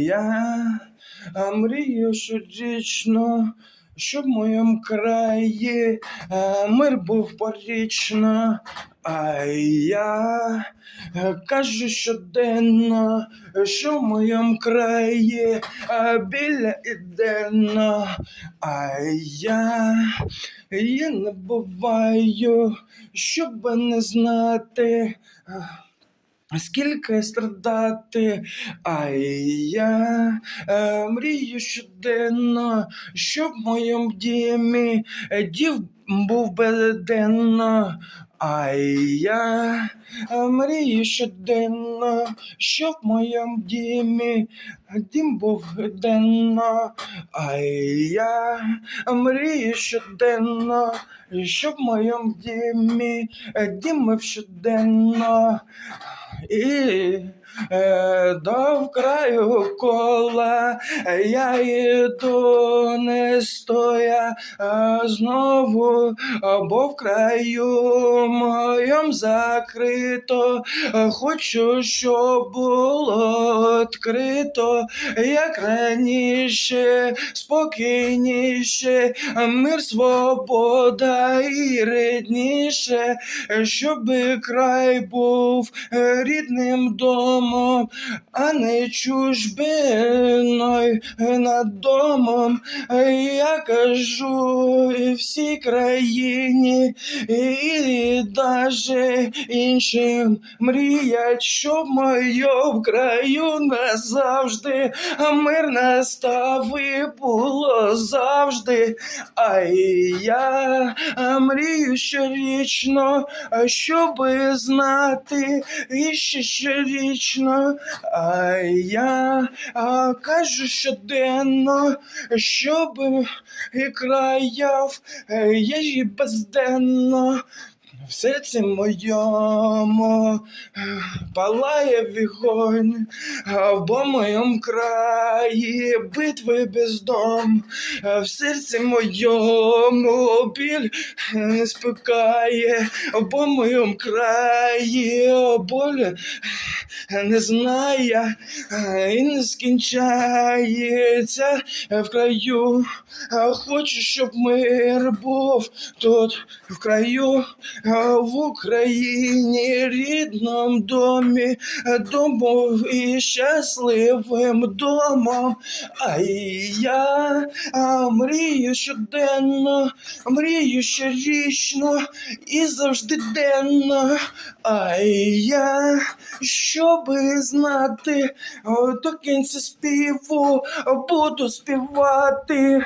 Я мрію щорічно, щоб в моєму краї е, мир був порічно. А я е, кажу щоденно, що в моєму краї е, біля іденно. А я, я не буваю, щоб не знати. Е, Скільки страдати, а я е, мрію щоденно, щоб в моєму дімі е, дів був безденно. А я е, мрію щоденно, щоб в моєму дімі дім був денно. А я мрію щоденно, щоб в моєму дімі е, дім був щоденно. І е, до краю кола я йду не стоя знову, бо в краю моєм закрито. Хочу, щоб було відкрито, як раніше, спокійніше, мир, свобода і рідніше, щоб край був е, рідним домом, а не чужбиною над домом. Я кажу і всій країні, і даже іншим мріять, щоб мою краю назавжди, а мир настав і було завжди. А я мрію щорічно, а щоби знати і ще щорічно, я а, кажу щоденно, щоб і краяв я ж безденно. В серці моєму е, палає вогонь, а в моєму краї битви бездом, в серці моєму біль не спикає, в моєму краї боль не знає е, і не скінчається в краю. Хочу, щоб мир був тут в краю, а в Україні, рідному домі, домом і щасливим домом. А я а, мрію щоденно, мрію щорічно і завжди денно. А я, щоби знати, до кінця співу буду співати.